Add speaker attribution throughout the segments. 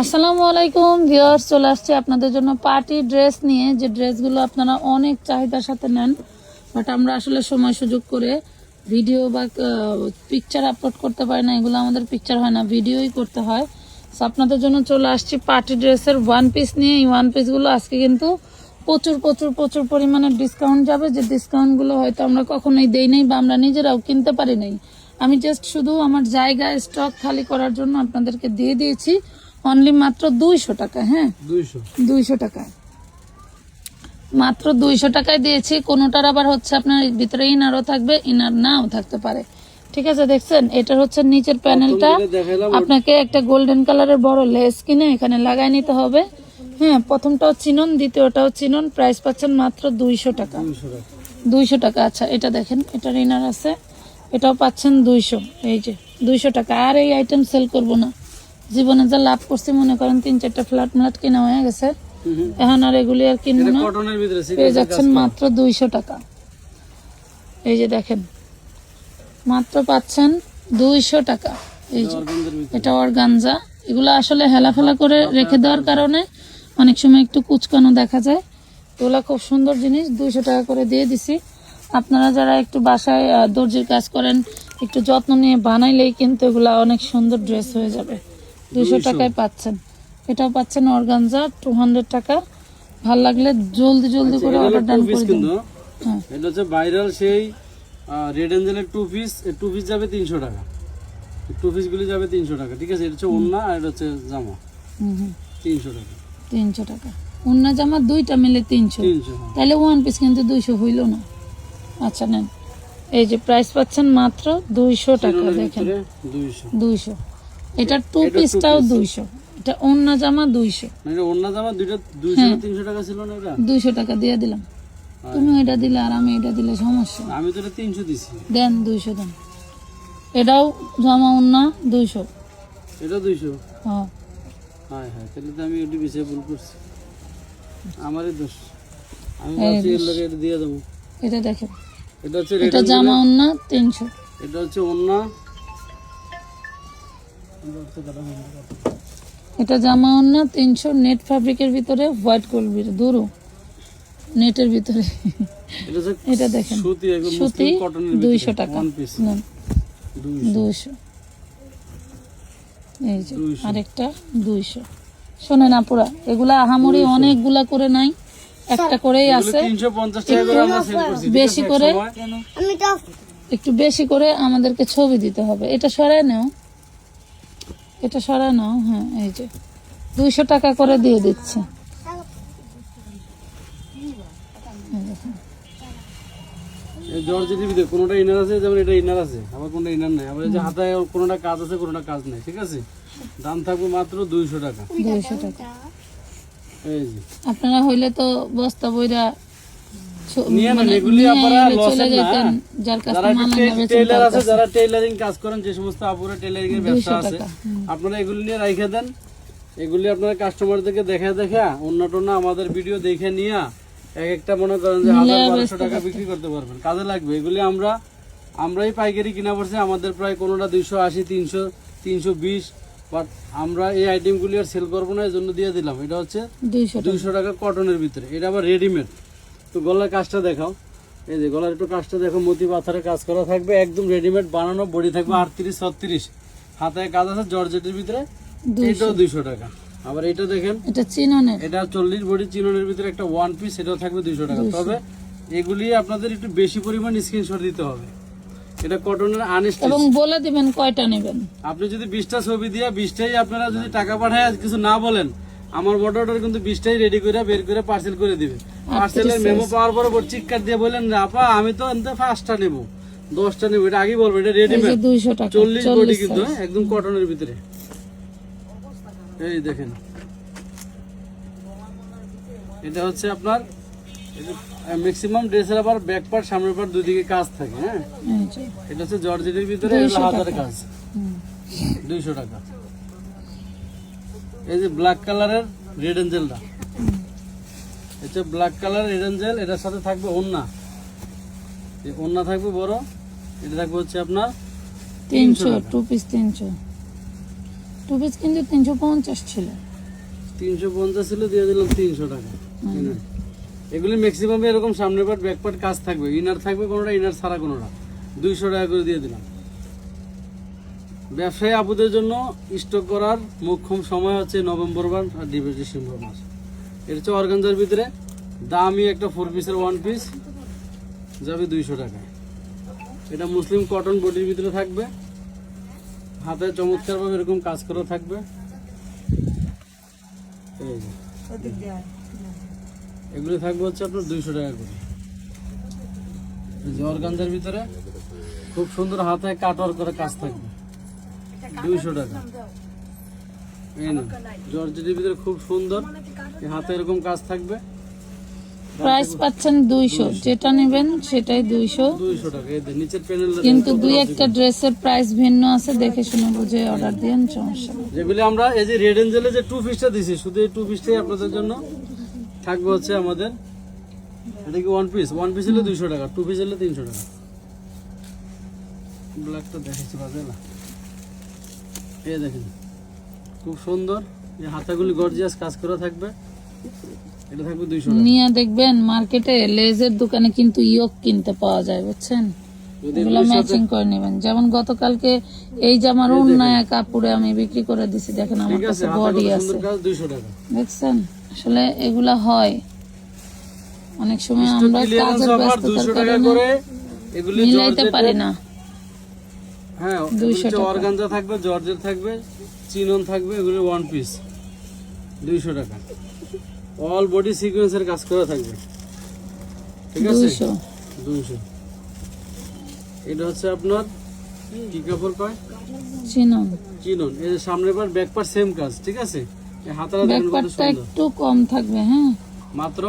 Speaker 1: আসসালামু আলাইকুম ভিউয়ার্স চলে আসছে আপনাদের জন্য পার্টি ড্রেস নিয়ে। যে ড্রেসগুলো আপনারা অনেক চাহিদার সাথে নেন বাট আমরা আসলে সময় সুযোগ করে ভিডিও বা পিকচার আপলোড করতে পারি না এগুলো আমাদের পিকচার হয় না ভিডিওই করতে হয়। So, আপনাদের জন্য চলে আসছি পার্টি ড্রেসের ওয়ান পিস নিয়ে। এই ওয়ান পিসগুলো আজকে কিন্তু প্রচুর প্রচুর প্রচুর পরিমাণে ডিসকাউন্ট যাবে। যে ডিসকাউন্টগুলো হয়তো আমরা কখনোই দেই নাই বা আমরা নিজেরাও কিনতে পারি নাই। আমি জাস্ট শুধু আমার জায়গায় স্টক খালি করার জন্য আপনাদেরকে দিয়ে দিয়েছি। অনলি মাত্র দুইশো টাকা হ্যাঁ?
Speaker 2: দুইশো।
Speaker 1: টাকা মাত্র দুইশো টাকায় দিয়েছি কোনোটার আবার হচ্ছে আপনার ভিতরে ইনারও থাকবে ইনার নাও থাকতে পারে। ঠিক আছে দেখছেন? এটার হচ্ছে নিচের প্যানেলটা। আপনাকে একটা গোল্ডেন কালারের বড় লেস কিনে এখানে লাগাই নিতে হবে। হ্যাঁ প্রথমটাও চিনন দ্বিতীয়টাও চিনন প্রাইস পাচ্ছেন মাত্র দুইশো টাকা।
Speaker 2: দুইশো টাকা।
Speaker 1: আচ্ছা এটা দেখেন এটার ইনার আছে। এটাও পাচ্ছেন দুইশো এই যে দুইশো টাকা। আর এই আইটেম সেল করব না। জীবনে যা লাভ করছি মনে করেন তিন চারটা ফ্ল্যাট ফ্ল্যাট কেনা হয়ে গেছে। এখন আর এগুলি আর কিনবো না। পেয়ে যাচ্ছেন মাত্র দুইশো টাকা। এই যে দেখেন মাত্র পাচ্ছেন দুইশো টাকা। এই যে
Speaker 2: অর্গানজার ভিতরে।
Speaker 1: গাঞ্জা এগুলো আসলে হেলাফেলা করে রেখে দেওয়ার কারণে অনেক সময় একটু কুচকানো দেখা যায়। এগুলো খুব সুন্দর জিনিস দুইশো টাকা করে দিয়ে দিছি। আপনারা যারা একটু বাসায় দর্জির কাজ করেন একটু যত্ন নিয়ে বানাইলেই কিন্তু এগুলা অনেক সুন্দর ড্রেস হয়ে যাবে।
Speaker 2: 200
Speaker 1: টাকায় পাচ্ছেন। এটাও পাচ্ছেন অর্গানজা টু হান্ড্রেড টাকা। ভালো লাগলে জলদি জলদি করে অর্ডার ডান করে দিন।
Speaker 2: কিন্তু
Speaker 1: হ্যাঁ।
Speaker 2: এটা হচ্ছে ভাইরাল সেই রেড এঞ্জেলের টু পিস টু পিস যাবে তিনশো টাকা। টু পিস গুলি যাবে তিনশো টাকা ঠিক আছে? এটা হচ্ছে ওন্না আর এটা হচ্ছে জামা। তিনশো টাকা।
Speaker 1: তিনশো টাকা। অন্য জামা দুইটা মিলে তিনশো। তাহলে ওয়ান পিস কিন্তু দুইশো হইল না। আচ্ছা নেন। এই যে প্রাইস পাচ্ছেন মাত্র দুইশো টাকা দেখেন।
Speaker 2: দুইশো।
Speaker 1: দুইশো। এটা টু পিসটাও দুইশো। এটা অন্য জামা দুইশো।
Speaker 2: না এটা জামা দুইটা দুইশো তিনশো টাকা ছিল না এটা?
Speaker 1: দুইশো টাকা দিয়ে দিলাম। তুমি এটা দিলে আর আমি এটা দিলে সমস্যা।
Speaker 2: আমি তো এটা তিনশো দিছি।
Speaker 1: দেন দুইশো দেন। এটাও জামা অন্য দুইশো।
Speaker 2: এটা দুইশো?
Speaker 1: হ্যাঁ।
Speaker 2: হ্যাঁ হ্যাঁ তাহলে তো আমি ওটি বিষয়ে ভুল করছি। আমারই দোষ। আমি ভাবছি এর লোকে এটা দিয়ে দেবো।
Speaker 1: এটা দেখেন।
Speaker 2: এটা হচ্ছে
Speaker 1: এটা জামা অন্য তিনশো।
Speaker 2: এটা হচ্ছে ওন্না
Speaker 1: এটা জামা অন্য তিনশো নেট ফ্যাব্রিকের ভিতরে হোয়াইট গোল্ড দূরও নেটের ভিতরে।
Speaker 2: এটা
Speaker 1: দেখেন
Speaker 2: সুতি
Speaker 1: দুইশো টাকা।
Speaker 2: দুইশো।
Speaker 1: এই যে আরেকটা দুইশো। শোনেন আপুরা এগুলা আহামরি অনেকগুলা করে নাই একটা করেই আছে।
Speaker 2: তিনশো পঞ্চাশ টাকা করে আমরা সেল করছি ঠিক
Speaker 1: বেশি করে একটু বেশি করে আমাদেরকে ছবি দিতে হবে। এটা সরায় নাও। এটা সরায় নাও হ্যাঁ এই যে। দুইশো টাকা করে দিয়ে দিচ্ছে।
Speaker 2: কোনোটা ইনার আছে যেমন এটা ইনার আছে আবার কোনটা ইনার নাই। আবার এই যে হাতায় কোনোটা কাজ আছে কোনোটা কাজ নাই ঠিক আছে? দাম থাকবে মাত্র দুইশো টাকা।
Speaker 1: দুইশো টাকা।
Speaker 2: এই যে।
Speaker 1: আপনারা হইলে তো বস্তা বইরা যার কাছে
Speaker 2: যারা
Speaker 1: মাল
Speaker 2: একটু
Speaker 1: আনবেন
Speaker 2: টেইলার আছে যারা টেইলারিং কাজ করেন যে সমস্ত আপুরা টেইলারিং এর ব্যবসা আছে আপনারা এগুলি নিয়ে রাইখে দেন। এগুলি আপনারা কাস্টমারদেরকে দেখা দেখা অন্য টন্য আমাদের ভিডিও দেখে নিয়ে এক একটা মনে করেন যে হাজার বারোশো টাকা বিক্রি করতে পারবেন। কাজে লাগবে। এগুলি আমরা আমরাই পাইকারি কিনা পড়ছি আমাদের প্রায় কোনোটা দুইশো আশি তিনশো তিনশো বিশ বাট আমরা এই আইটেমগুলি আর সেল করব না এই জন্য দিয়ে দিলাম। এটা হচ্ছে
Speaker 1: দুইশো টাকা।
Speaker 2: কটনের ভিতরে। এটা আবার রেডিমেড তো গলার কাজটা দেখাও। এই যে গলার একটু কাজটা দেখো মতি পাথরের কাজ করা থাকবে একদম রেডিমেড বানানো বডি থাকবে আটত্রিশ ছত্রিশ। হাতে কাজ আছে জর্জেটের ভিতরে এটাও দুইশো টাকা। আবার এটা দেখেন
Speaker 1: এটা চিননের।
Speaker 2: এটা চল্লিশ বডি চিননের ভিতরে একটা ওয়ান পিস এটাও থাকবে দুইশো টাকা। তবে এগুলি আপনাদের একটু বেশি পরিমাণ স্ক্রিনশট দিতে হবে। এটা কটনের আনস্টিচ
Speaker 1: এবং বলে দিবেন কয়টা নেবেন।
Speaker 2: আপনি যদি বিশটা ছবি দিয়ে বিশটাই আপনারা যদি টাকা পাঠায় কিছু না বলেন আমার বর্ডারটা কিন্তু বিশটাই রেডি করে বের করে পার্সেল করে দিবে। পার্সেলের মেমো পাওয়ার পর চিৎকার দিয়ে বললেন আপা আমি তো এনতে পাঁচটা নেব দশটা নেব এটা আগেই বলব এটা রেডিমেড চল্লিশ
Speaker 1: কোটি
Speaker 2: কিন্তু হ্যাঁ, একদম কটনের ভিতরে। এই দেখেন। এটা হচ্ছে আপনার ম্যাক্সিমাম ড্রেসের আবার ব্যাক পার্ট সামনের পার্ট দুদিকে কাজ থাকে হ্যাঁ? এটা হচ্ছে জর্জেটের ভিতরে
Speaker 1: 200
Speaker 2: হাজার কাজ। দুইশো টাকা। এই যে ব্ল্যাক কালারের রেড এঞ্জেলটা এটা ব্ল্যাক কালার রেড এঞ্জেল এটার সাথে থাকবে ওন্না এই ওন্না থাকবে বড় এটা থাকবে হচ্ছে আপনার
Speaker 1: তিনশো টু পিস তিনশো। টু পিস কিন্তু তিনশো পঞ্চাশ ছিল।
Speaker 2: তিনশো পঞ্চাশ ছিল দিয়ে দিলাম তিনশো টাকা। এগুলি ম্যাক্সিমাম এরকম সামনের পাট ব্যাক পাট কাজ থাকবে। ইনার থাকবে কোনোটা ইনার ছাড়া কোনোটা। দুইশো টাকা করে দিয়ে দিলাম। ব্যবসায়ী আপুদের জন্য স্টক করার মোক্ষম সময় হচ্ছে নভেম্বর মাস আর ডিসেম্বর মাস। এটা হচ্ছে অর্গানজার ভিতরে দামি একটা ফোর পিসের ওয়ান পিস যাবে দুইশো টাকায়। এটা মুসলিম কটন বডির ভিতরে থাকবে। হাতে চমৎকারভাবে এরকম কাজ করা থাকবে। এগুলো থাকবে হচ্ছে আপনার দুইশো টাকা করে। জর্গানদের ভিতরে খুব সুন্দর হাতে কাটওয়ার করে কাজ থাকবে। দুইশো টাকা। জর্জেটের ভিতরে খুব সুন্দর। হাতে এরকম কাজ থাকবে।
Speaker 1: প্রাইস পাচ্ছেন দুইশো। যেটা নেবেন সেটাই দুইশো।
Speaker 2: দুইশো টাকা।
Speaker 1: কিন্তু দুই একটা ড্রেসের প্রাইস ভিন্ন আছে দেখে শুনে বুঝে অর্ডার দিন সমস্যা
Speaker 2: যেগুলি আমরা এই যে রেড এঞ্জেলে যে টু পিসটা দিছি শুধু এই টু পিসটাই আপনাদের জন্য থাকবে হচ্ছে আমাদের। এটা কি ওয়ান পিস ওয়ান পিস হলে দুইশো টাকা টু পিস হলে তিনশো টাকা। ব্ল্যাকটা দেখাচ্ছি বাজে না। এই দেখেন খুব সুন্দর। এই হাতাগুলি গর্জিয়াস কাজ করা থাকবে। এটা থাকবে দুইশো টাকা।
Speaker 1: নিয়ে দেখবেন মার্কেটে লেজের দোকানে কিন্তু ইয়ক কিনতে পাওয়া যায় বুঝছেন? এগুলো ম্যাচিং করে নেবেন। যেমন গতকালকে এই জামার উন্নয়া কাপড়ে আমি বিক্রি করে দিছি দেখেন আমার কাছে বডি আছে। দেখছেন? আসলে এগুলা হয়। অনেক সময় আমরা কাজের ব্যস্ততার কারণে মিলাইতে পারি না।
Speaker 2: হ্যাঁ
Speaker 1: 200 টাকা।
Speaker 2: অর্গানজা থাকবে জর্জের থাকবে চিনন থাকবে এগুলো ওয়ান পিস দুইশো টাকা। অল বডি সিকোয়েন্সের কাজ করা থাকবে। ঠিক আছে?
Speaker 1: দুইশো।
Speaker 2: দুইশো। এটা হচ্ছে আপনার কি কাপড় পায়?
Speaker 1: চিনুন।
Speaker 2: চিনন। এই যে সামনের পার ব্যাক পার সেম কাজ ঠিক আছে? হাতারা দেখেন কত সুন্দর।
Speaker 1: একটু কম থাকবে হ্যাঁ?
Speaker 2: মাত্র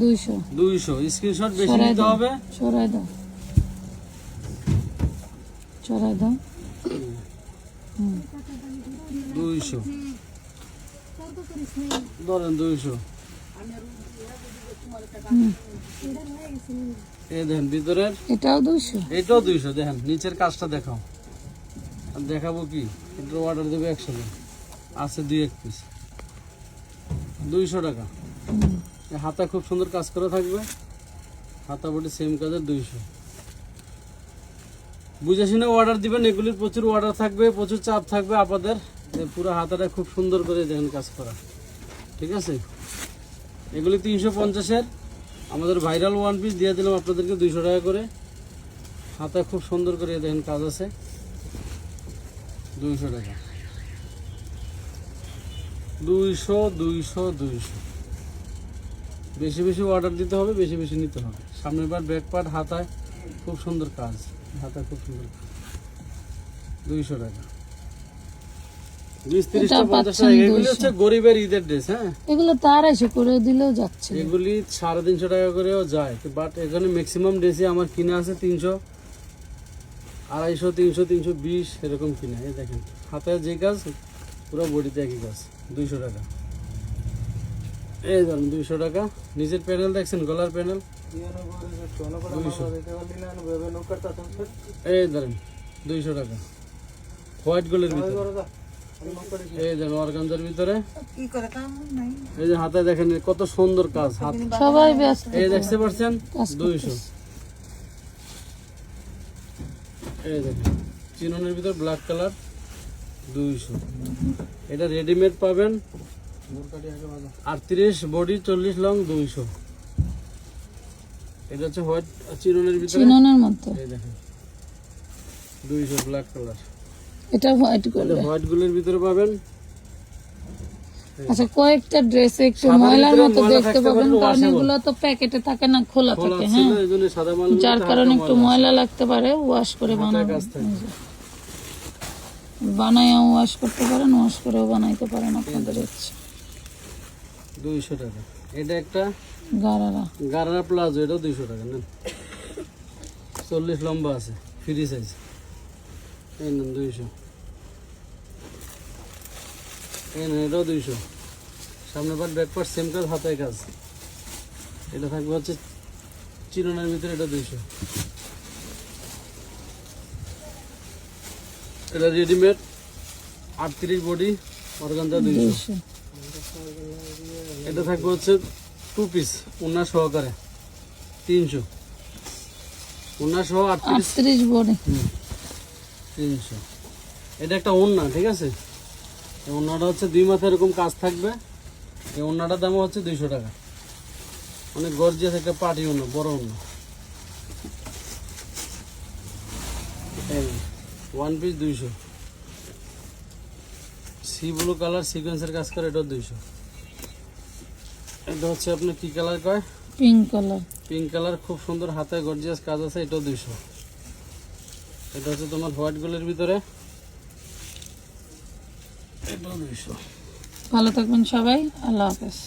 Speaker 1: দুইশো।
Speaker 2: দুইশো। স্ক্রিনশট বেশি নিতে হবে।
Speaker 1: সরাই দাও। সরাই দাও।
Speaker 2: দুইশো। ধরেন দুইশো। এই দেখেন ভিতরের।
Speaker 1: এটাও দুইশো?
Speaker 2: এটাও দুইশো দেখেন নিচের কাজটা দেখাও। আর দেখাবো কি? এটার অর্ডার দেবে একশো আছে দুই এক পিস দুইশো টাকা। হাতা খুব সুন্দর কাজ করা থাকবে। হাতা বটি সেম কাজের দুইশো। বুঝে শুনে অর্ডার দিবেন, এগুলির প্রচুর অর্ডার থাকবে, প্রচুর চাপ থাকবে আপনাদের। পুরো হাতাটা খুব সুন্দর করে দেখেন কাজ করা। ঠিক আছে? এগুলি তিনশো পঞ্চাশের। আমাদের ভাইরাল ওয়ান পিস দিয়ে দিলাম আপনাদেরকে দুইশো টাকা করে। হাতা খুব সুন্দর করে দেখেন কাজ আছে। দুইশো টাকা। দুইশো দুইশো দুইশো। বেশি বেশি অর্ডার দিতে হবে, বেশি বেশি নিতে হবে। সামনের পাট ব্যাক পাট হাতায় খুব সুন্দর কাজ হাতা খুব সুন্দর দুইশো টাকা। বিশ তিরিশটা
Speaker 1: এটা
Speaker 2: পঞ্চাশ
Speaker 1: পাচ্ছেন
Speaker 2: টাকা এগুলি
Speaker 1: 200
Speaker 2: হচ্ছে গরিবের ঈদের ড্রেস হ্যাঁ?
Speaker 1: এগুলো তার এসে করে দিলেও যাচ্ছে।
Speaker 2: এগুলি সাড়ে তিনশো টাকা করেও যায় বাট এখানে ম্যাক্সিমাম ড্রেসই আমার কিনে আছে তিনশো আড়াইশো তিনশো তিনশো বিশ এরকম কিনে। এই দেখেন হাতে যে কাজ পুরো বডিতে একই কাজ দুইশো টাকা। এই ধরুন দুইশো টাকা। নিচের প্যানেল দেখছেন গলার প্যানেল এই ধরেন দুইশো টাকা। হোয়াইট ভিতরে। এই অর্গানজার ভিতরে। এই যে হাতে দেখেন কত সুন্দর কাজ হাত।
Speaker 1: সবাই ব্যস্ত।
Speaker 2: এই দেখতে পাচ্ছেন
Speaker 1: কাজ
Speaker 2: দুইশো। এই দেখেন চিননের ভিতর ব্ল্যাক কালার দুইশো। এটা রেডিমেড পাবেন। আটত্রিশ বডি চল্লিশ লং দুইশো। এটা হচ্ছে হোয়াইট চিননের ভিতরে?
Speaker 1: চিননের মধ্যে।
Speaker 2: এই দেখেন। দুইশো ব্ল্যাক কালার
Speaker 1: এটা হোয়াইট করবে।
Speaker 2: হোয়াইটগুলোর ভিতরে পাবেন।
Speaker 1: আচ্ছা কয়েকটা ড্রেসে একটু ময়লার মতো দেখতে পাবেন কারণ এগুলো তো প্যাকেটে থাকে না খোলা থাকে হ্যাঁ। যার কারণে একটু ময়লা লাগতে পারে ওয়াশ করে বানাবেন
Speaker 2: কাজ
Speaker 1: বানাইয়া ওয়াশ করতে পারেন ওয়াশ করেও বানাইতে পারেন আপনাদের ইচ্ছে।
Speaker 2: দুইশো টাকা। এটা একটা
Speaker 1: গারারা।
Speaker 2: গারারা প্লাজো এটাও দুইশো টাকা নেন। চল্লিশ লম্বা আছে ফ্রি সাইজ এই নেন দুইশো। এই নেন এটাও দুইশো। সামনে পাট ব্যাক পাট সেম কাজ হাতায় কাজ এটা থাকবে হচ্ছে চিরনের ভিতরে এটা দুইশো। এটা রেডিমেড আটত্রিশ বডি অর্গানজা দুইশো।
Speaker 1: দুইশো।
Speaker 2: এটা থাকবে হচ্ছে টু পিস উন্না সহকারে তিনশো। উন্না সহ আটত্রিশ।
Speaker 1: বডি।
Speaker 2: তিনশো। এটা একটা ওন্না ঠিক আছে? এই হচ্ছে দুই মাথা এরকম কাজ থাকবে। এই ওন্নাটার দাম হচ্ছে দুইশো টাকা। অনেক গর্জিয়াস একটা পার্টি ওন্না বড় ওন্না ওয়ান পিস দুইশো। সি ব্লু কালার সিকোয়েন্সের কাজ করে এটাও দুইশো। এটা হচ্ছে আপনার কি কালার কয়?
Speaker 1: পিঙ্ক কালার
Speaker 2: পিঙ্ক কালার খুব সুন্দর হাতে গর্জিয়াস কাজ আছে এটাও দুইশো। এটা হচ্ছে তোমার হোয়াইট গোলের ভিতরে। এটাও দুইশো।
Speaker 1: ভালো থাকবেন সবাই আল্লাহ হাফেজ।